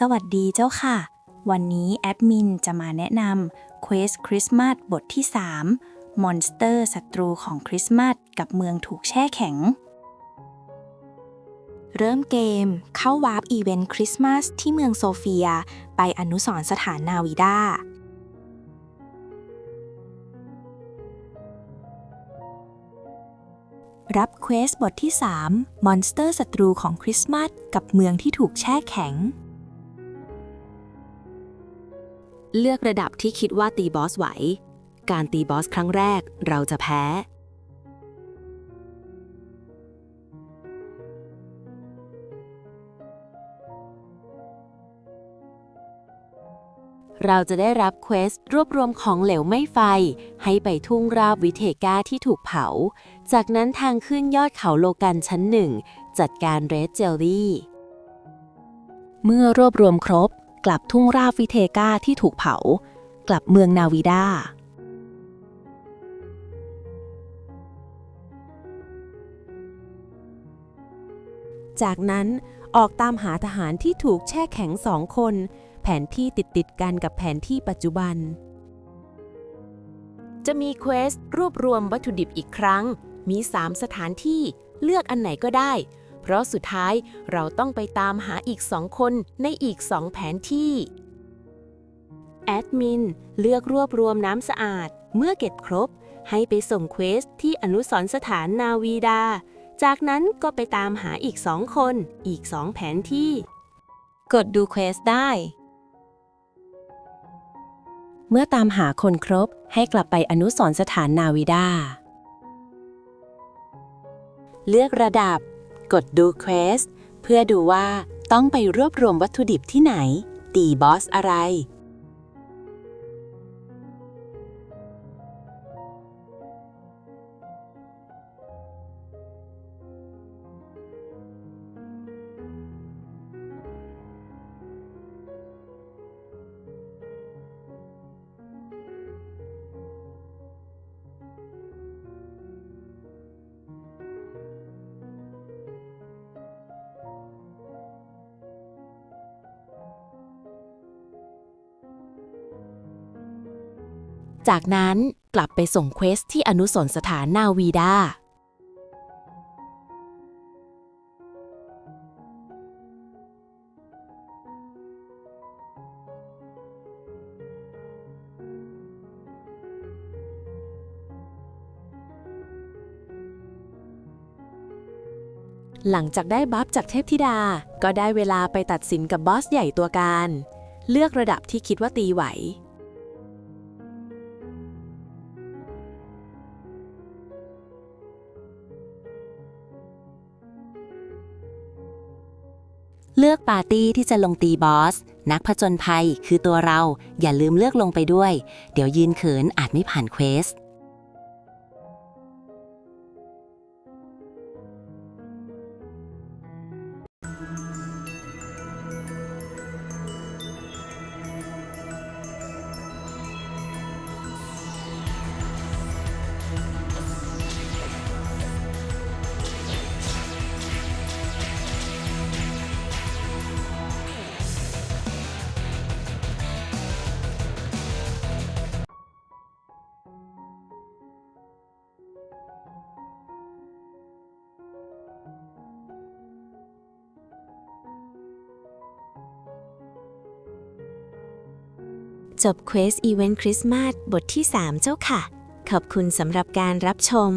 สวัสดีเจ้าค่ะ วันนี้แอดมินจะมาแนะนำ Quest Christmas บทที่ 3 มอนสเตอร์ศัตรูของคริสต์มาสกับเมืองถูกแช่แข็ง เริ่มเกมเข้าวาร์ปอีเวนต์คริสต์มาสที่เมืองโซเฟีย ไปอนุสรสถานนาวิดารับเควสบทที่ 3 มอนสเตอร์ศัตรูของคริสต์มาสกับเมืองที่ถูกแช่แข็ง เลือกระดับที่คิดว่าตีบอสไหว การตีบอสครั้งแรกเราจะแพ้ เราจะได้รับเควสรวบรวมของเหลวไม่ไฟ ให้ไปทุ่งราบวิเทกาที่ถูกเผา จากนั้นทางขึ้นยอดเขาโลกันชั้นหนึ่ง จัดการเรดเจลลี่ เมื่อรวบรวมครบ กลับทุ่งราบวิเทกาที่ถูกเผา กลับเมืองนาวิดาจากนั้นออกตามหาทหารที่ถูกแช่แข็งสองคน แผนที่ติดติดกันกับแผนที่ปัจจุบัน จะมีเควสรวบรวมวัตถุดิบอีกครั้ง มี 3 สถานที่เลือกอันไหนก็ได้ เพราะสุดท้ายเราต้องไปตามหาอีกสองคนในอีกสองแผนที่ แอดมิน เลือกรวบรวมน้ำสะอาด เมื่อเก็บครบ ให้ไปส่งเควสที่อนุสรสถานนาวีดา จากนั้นก็ไปตามหาอีกสองคน อีกสองแผนที่ กดดูเควสได้ เมื่อตามหาคนครบ ให้กลับไปอนุสรณ์สถานนาวิดา เลือกระดับ กดดูเควสเพื่อดูว่าต้องไปรวบรวมวัตถุดิบที่ไหน ตีบอสอะไร จากนั้นกลับไปส่งเควสที่อนุสรณ์สถานนาวีดา หลังจากได้บัฟจากเทพธิดา ก็ได้เวลาไปตัดสินกับบอสใหญ่ตัวการ เลือกระดับที่คิดว่าตีไหว เลือกปาร์ตี้ที่จะลงตีบอส นักผจญภัยคือตัวเราอย่าลืมเลือกลงไปด้วย เดี๋ยวยืนเขินอาจไม่ผ่านเควส จบเควสอีเวนต์คริสต์มาสบทที่ 3 เจ้าค่ะ ขอบคุณสำหรับการรับชม